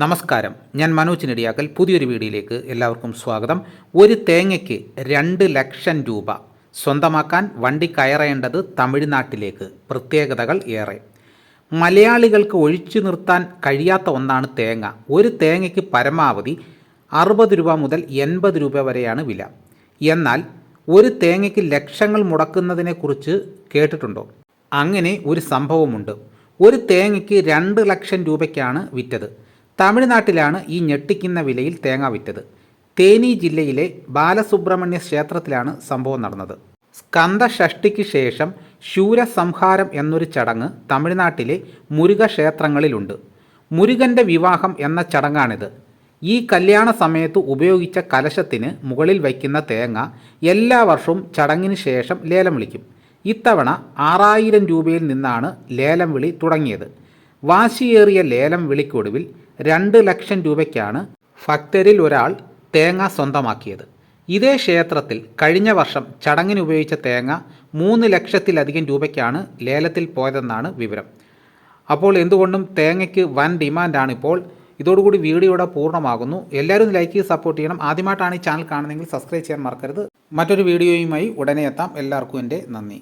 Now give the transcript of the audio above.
നമസ്കാരം. ഞാൻ മനോജ് നെടിയാക്കൽ. പുതിയൊരു വീഡിയോയിലേക്ക് എല്ലാവർക്കും സ്വാഗതം. ഒരു തേങ്ങയ്ക്ക് രണ്ട് ലക്ഷം രൂപ സ്വന്തമാക്കാൻ വണ്ടി കയറേണ്ടത് തമിഴ്നാട്ടിലേക്ക്. പ്രത്യേകതകൾ ഏറെ. മലയാളികൾക്ക് ഒഴിച്ചു നിർത്താൻ കഴിയാത്ത ഒന്നാണ് തേങ്ങ. ഒരു തേങ്ങയ്ക്ക് പരമാവധി അറുപത് രൂപ മുതൽ എൺപത് രൂപ വരെയാണ് വില. എന്നാൽ ഒരു തേങ്ങയ്ക്ക് ലക്ഷങ്ങൾ മുടക്കുന്നതിനെക്കുറിച്ച് കേട്ടിട്ടുണ്ടോ? അങ്ങനെ ഒരു സംഭവമുണ്ട്. ഒരു തേങ്ങയ്ക്ക് രണ്ട് ലക്ഷം രൂപയ്ക്കാണ് വിറ്റത്. തമിഴ്നാട്ടിലാണ് ഈ ഞെട്ടിക്കുന്ന വിലയിൽ തേങ്ങ വിറ്റത്. തേനി ജില്ലയിലെ ബാലസുബ്രഹ്മണ്യ ക്ഷേത്രത്തിലാണ് സംഭവം നടന്നത്. സ്കന്ദഷഷ്ടിക്ക് ശേഷം ശൂരസംഹാരം എന്നൊരു ചടങ്ങ് തമിഴ്നാട്ടിലെ മുരുക ക്ഷേത്രങ്ങളിലുണ്ട് മുരുകന്റെ വിവാഹം എന്ന ചടങ്ങാണിത്. ഈ കല്യാണ സമയത്ത് ഉപയോഗിച്ച കലശത്തിന് മുകളിൽ വയ്ക്കുന്ന തേങ്ങ എല്ലാ വർഷവും ചടങ്ങിന് ശേഷം ലേലം വിളിക്കും. ഇത്തവണ ആറായിരം രൂപയിൽ നിന്നാണ് ലേലം വിളി തുടങ്ങിയത്. വാശിയേറിയ ലേലം വിളിക്കൊടുവിൽ രണ്ട് ലക്ഷം രൂപയ്ക്കാണ് ഭക്തരിൽ ഒരാൾ തേങ്ങ സ്വന്തമാക്കിയത്. ഇതേ ക്ഷേത്രത്തിൽ കഴിഞ്ഞ വർഷം ചടങ്ങിന് ഉപയോഗിച്ച തേങ്ങ മൂന്ന് ലക്ഷത്തിലധികം രൂപയ്ക്കാണ് ലേലത്തിൽ പോയതെന്നാണ് വിവരം. അപ്പോൾ എന്തുകൊണ്ടും തേങ്ങയ്ക്ക് വൻ ഡിമാൻഡാണ് ഇപ്പോൾ. ഇതോടുകൂടി വീഡിയോയുടെ പൂർണമാകുന്നു. എല്ലാവരും ലൈക്ക് ചെയ്ത് സപ്പോർട്ട് ചെയ്യണം. ആദ്യമായിട്ടാണ് ഈ ചാനൽ കാണുന്നതെങ്കിൽ സബ്സ്ക്രൈബ് ചെയ്യാൻ മറക്കരുത്. മറ്റൊരു വീഡിയോയുമായി ഉടനെ എത്താം. എല്ലാവർക്കും എന്റെ നന്ദി.